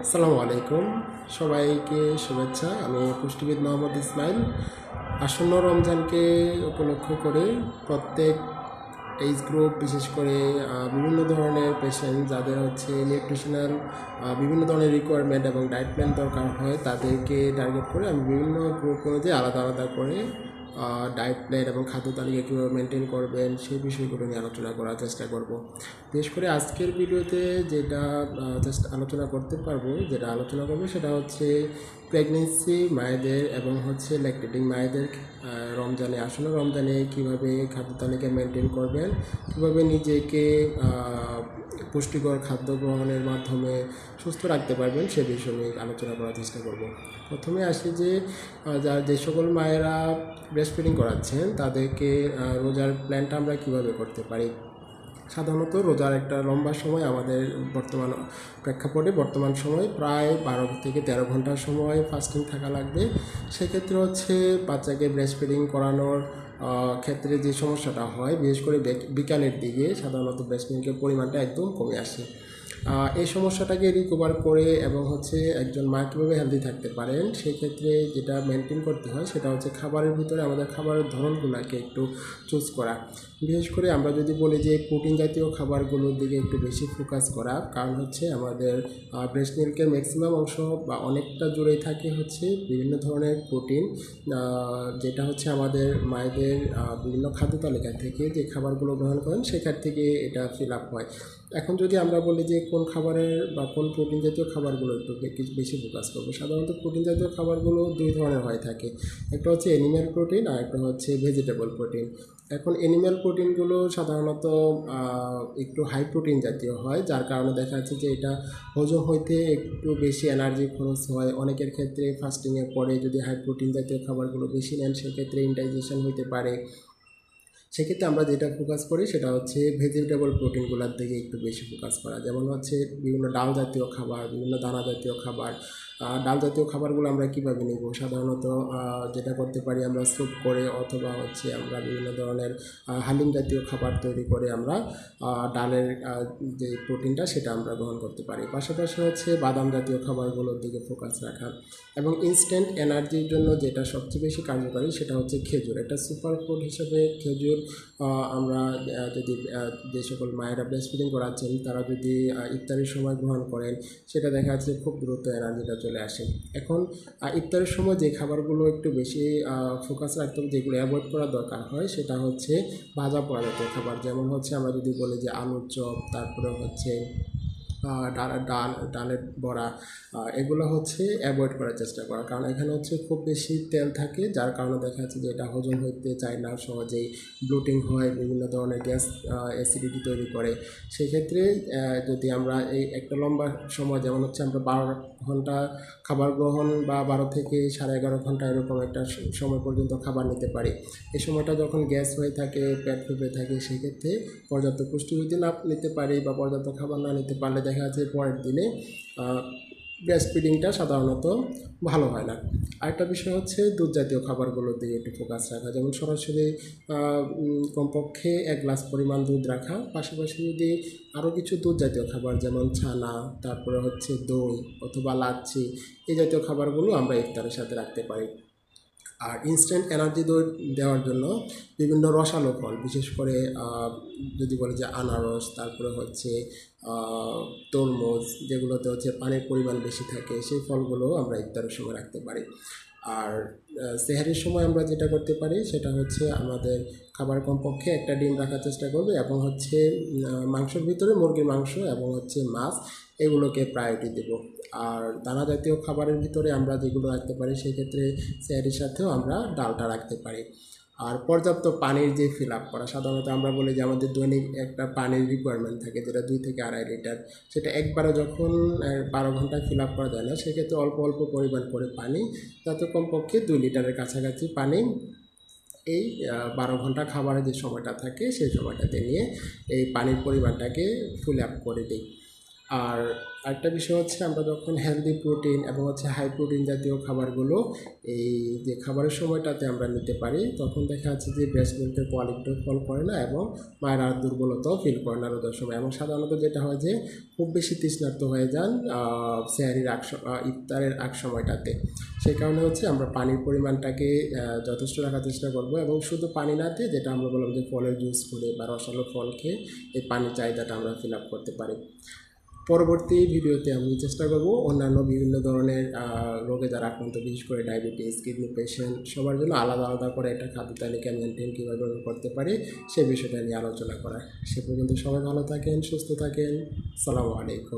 আসসালামু আলাইকুম। সবাইকে শুভেচ্ছা। আমি পুষ্টিবিদ মোহাম্মদ ইসমাইল। আসন্ন রমজানকে উপলক্ষ করে প্রত্যেক এইজ গ্রুপ বিশেষ করে বিভিন্ন ধরনের পেশেন্ট যাদের হচ্ছে নিউট্রিশনাল বিভিন্ন ধরনের রিকোয়ারমেন্ট এবং ডায়েট প্ল্যান দরকার হয়, তাদেরকে টার্গেট করে আমি বিভিন্ন গ্রুপ অনুযায়ী আলাদা আলাদা করে ডায়েট প্ল্যান এবং খাদ্য তালিকা কীভাবে মেনটেন করবেন, সেই বিষয়গুলো নিয়ে আলোচনা করার চেষ্টা করব। বিশেষ করে আজকের ভিডিওতে যেটা জাস্ট আলোচনা করতে পারব, যেটা আলোচনা করব সেটা হচ্ছে প্রেগনেন্সি মায়েদের এবং হচ্ছে ল্যাকটেটিং মায়েদের রমজানে আসলে রমজানে কীভাবে খাদ্য তালিকা মেনটেন করবেন, কীভাবে নিজেকে পুষ্টিকর খাদ্য গ্রহণের মাধ্যমে সুস্থ রাখতে পারবেন, সে বিষয়ে আলোচনা করার চেষ্টা করব। প্রথমে আসি যে যার যে সকল মায়েরা ব্রেস্ট ফিডিং করাচ্ছেন, তাদেরকে রোজার প্ল্যানটা আমরা কীভাবে করতে পারি? সাধারণত রোজার একটা লম্বা সময় আমাদের বর্তমান প্রেক্ষাপটে বর্তমান সময় প্রায় বারো থেকে তেরো ঘণ্টার সময় ফাস্টিং থাকা লাগবে। সেক্ষেত্রে হচ্ছে বাচ্চাকে ব্রেস্ট ফিডিং করানোর ক্ষেত্রে যে সমস্যাটা হয়, বিশেষ করে বিকালের দিকে সাধারণত মিল্কের পরিমাণটা একদম কমে আসে। এই সমস্যাটাকে রিকভার করে এবং হচ্ছে একজন মা কীভাবে হেলদি থাকতে পারেন সেই ক্ষেত্রে যেটা মেনটেন করতে হয় সেটা হচ্ছে খাবারের ভিতরে আমাদের খাবারের ধরনগুলোকে একটু চুজ করা। বিশেষ করে আমরা যদি বলি যে প্রোটিন জাতীয় খাবারগুলোর দিকে একটু বেশি ফোকাস করা, কারণ হচ্ছে আমাদের ব্রেস্ট মিল্কের ম্যাক্সিমাম অংশ বা অনেকটা জুড়েই থাকে হচ্ছে বিভিন্ন ধরনের প্রোটিন যেটা হচ্ছে আমাদের মায়েদের বিভিন্ন খাদ্য তালিকা থেকে যে খাবারগুলো গ্রহণ করেন সেখান থেকে এটা ফিল আপ হয়। এখন যদি আমরা বলি যে কোন খাবারের বা কোন প্রোটিন জাতীয় খাবারগুলো একটু বেশি ফোকাস করব, সাধারণত প্রোটিন জাতীয় খাবারগুলো দুই ধরনের হয়ে থাকে। একটা হচ্ছে অ্যানিম্যাল প্রোটিন আর একটা হচ্ছে ভেজিটেবল প্রোটিন এখন অ্যানিম্যাল প্রোটিনগুলো সাধারণত একটু হাই প্রোটিন জাতীয় হয়, যার কারণে দেখা যাচ্ছে যে এটা হজম হইতে একটু বেশি এনার্জি খরচ হয়। অনেকের ক্ষেত্রে ফাস্টিংয়ের পরে যদি হাই প্রোটিন জাতীয় খাবারগুলো বেশি নেন, সেক্ষেত্রে ইনডাইজেশন হইতে পারে। সেক্ষেত্রে আমরা যেটা ফোকাস করি সেটা হচ্ছে ভেজিটেবল প্রোটিনগুলোর দিকে একটু বেশি ফোকাস করা। যেমন হচ্ছে বিভিন্ন ডাল জাতীয় খাবার, বিভিন্ন দানা জাতীয় খাবার ডাল জাতীয় খাবারগুলো আমরা কীভাবে নিব? সাধারণত যেটা করতে পারি আমরা স্যুপ করে অথবা হচ্ছে আমরা বিভিন্ন ধরনের হালিম জাতীয় খাবার তৈরি করে আমরা ডালের যে প্রোটিনটা সেটা আমরা গ্রহণ করতে পারি। পাশাপাশি হচ্ছে বাদাম জাতীয় খাবারগুলোর দিকে ফোকাস রাখা এবং ইনস্ট্যান্ট এনার্জির জন্য যেটা সবচেয়ে বেশি কার্যকরী সেটা হচ্ছে খেজুর। একটা সুপার ফুড হিসেবে খেজুর আমরা যদি যে সকল মায়েরা ব্রেস্ট ফিডিং করাচ্ছেন, তারা যদি ইফতারের সময় গ্রহণ করেন, সেটা দেখা যাচ্ছে খুব দ্রুত এনার্জিটা আসে। এখন ইফতারের সময় যে খাবারগুলো একটু বেশি ফোকাস রাখতে হবে, যেগুলো অ্যাভয়েড করা দরকার হয়, সেটা হচ্ছে ভাজা পোড়া জাতীয় খাবার। যেমন হচ্ছে আমরা যদি বলি যে আলুর চপ, তারপরে হচ্ছে ডাল ডাল, ডালের বড়া এগুলো হচ্ছে অ্যাভয়েড করার চেষ্টা করা। কারণ এখানে হচ্ছে খুব বেশি তেল থাকে, যার কারণে দেখা যাচ্ছে যে এটা হজম হইতে চায় না, সহজেই ব্লুটিং হয়, বিভিন্ন ধরনের গ্যাস অ্যাসিডিটি তৈরি করে। সেক্ষেত্রে যদি আমরা এই একটা লম্বা সময়, যেমন হচ্ছে আমরা বারো ঘণ্টা খাবার গ্রহণ বা বারো থেকে সাড়ে এগারো ঘণ্টা এরকম একটা সময় পর্যন্ত খাবার নিতে পারি। এই সময়টা যখন গ্যাস হয়ে থাকে, পেট ফুপে থাকে, সেক্ষেত্রে পর্যাপ্ত পুষ্টি যদি না নিতে পারি বা পর্যাপ্ত খাবার না নিতে পারলে দেখা যাচ্ছে পরের দিনে ব্রেস্ট ফিডিংটা সাধারণত ভালো হয় না। আরেকটা বিষয় হচ্ছে দুধ জাতীয় খাবারগুলোর দিকে একটু ফোকাস রাখা। যেমন সরাসরি কমপক্ষে এক গ্লাস পরিমাণ দুধ রাখা। পাশাপাশি যদি আরও কিছু দুধ জাতীয় খাবার, যেমন ছানা, তারপরে হচ্ছে দই অথবা লাচ্ছি, এই জাতীয় খাবারগুলো আমরা ইফতারের সাথে রাখতে পারি। আর ইনস্ট্যান্ট এনার্জি দেওয়ার জন্য বিভিন্ন রসালো ফল, বিশেষ করে যদি বলে যে আনারস, তারপরে হচ্ছে তরমুজ, যেগুলোতে হচ্ছে পানির পরিমাণ বেশি থাকে, সেই ফলগুলো আমরা ইফতারের সময় রাখতে পারি। আর সেহারির সময় আমরা যেটা করতে পারি সেটা হচ্ছে আমাদের খাবার কমপক্ষে একটা ডিম রাখার চেষ্টা করবে এবং হচ্ছে মাংসের ভিতরে মুরগির মাংস এবং হচ্ছে মাছ এগুলোকে প্রায়োরিটি দেব। আর দানা জাতীয় খাবারের ভিতরে আমরা যেগুলো রাখতে পারি সেক্ষেত্রে সেহারির সাথেও আমরা ডালটা রাখতে পারি। আর পর্যাপ্ত পানির যে ফিল আপ করা, সাধারণত আমরা বলি যে আমাদের দৈনিক একটা পানির রিকোয়ারমেন্ট থাকে যেটা দুই থেকে আড়াই লিটার। সেটা একবারে যখন বারো ঘন্টায় ফিল আপ করা যায় না, সেক্ষেত্রে অল্প অল্প পরিমাণ করে পানি, যাতে কমপক্ষে দুই লিটারের কাছাকাছি পানি এই বারো ঘণ্টা খাবারের যে সময়টা থাকে, সেই সময়টাতে নিয়ে এই পানির পরিমাণটাকে ফুল আপ করে দিই। আর আরেকটা বিষয় হচ্ছে আমরা যখন হেলদি প্রোটিন এবং হচ্ছে হাই প্রোটিন জাতীয় খাবারগুলো এই যে খাবারের সময়টাতে আমরা নিতে পারি, তখন দেখা যাচ্ছে যে ব্রেস্ট মিল্কের কোয়ালিটিও ফল করে না এবং মায়ের আর দুর্বলতাও ফিল করে না রোজার সময়। এবং সাধারণত যেটা হয় যে খুব বেশি তৃষ্ণার্ত হয়ে যান স্যারির আগ ইফতারের আগ সময়টাতে। সেই কারণে হচ্ছে আমরা পানির পরিমাণটাকে যথেষ্ট রাখার চেষ্টা করব এবং শুধু পানি না দিয়ে যেটা আমরা বললাম যে ফলের জুস করে বা রসালো ফল খেয়ে এই পানির চাহিদাটা আমরা ফিল আপ করতে পারি। পরবর্তী ভিডিওতে আমি চেষ্টা করব অন্যান্য বিভিন্ন ধরনের রোগে যারা আক্রান্ত, বিশেষ করে ডায়াবেটিস, কিডনি পেশেন্ট, সবার জন্য আলাদা আলাদা করে একটা খাদ্য তালিকা মেনটেন কীভাবে করতে পারি, সে বিষয়টা নিয়ে আলোচনা করা। সে পর্যন্ত সবাই ভালো থাকেন, সুস্থ থাকেন। সালামু আলাইকুম।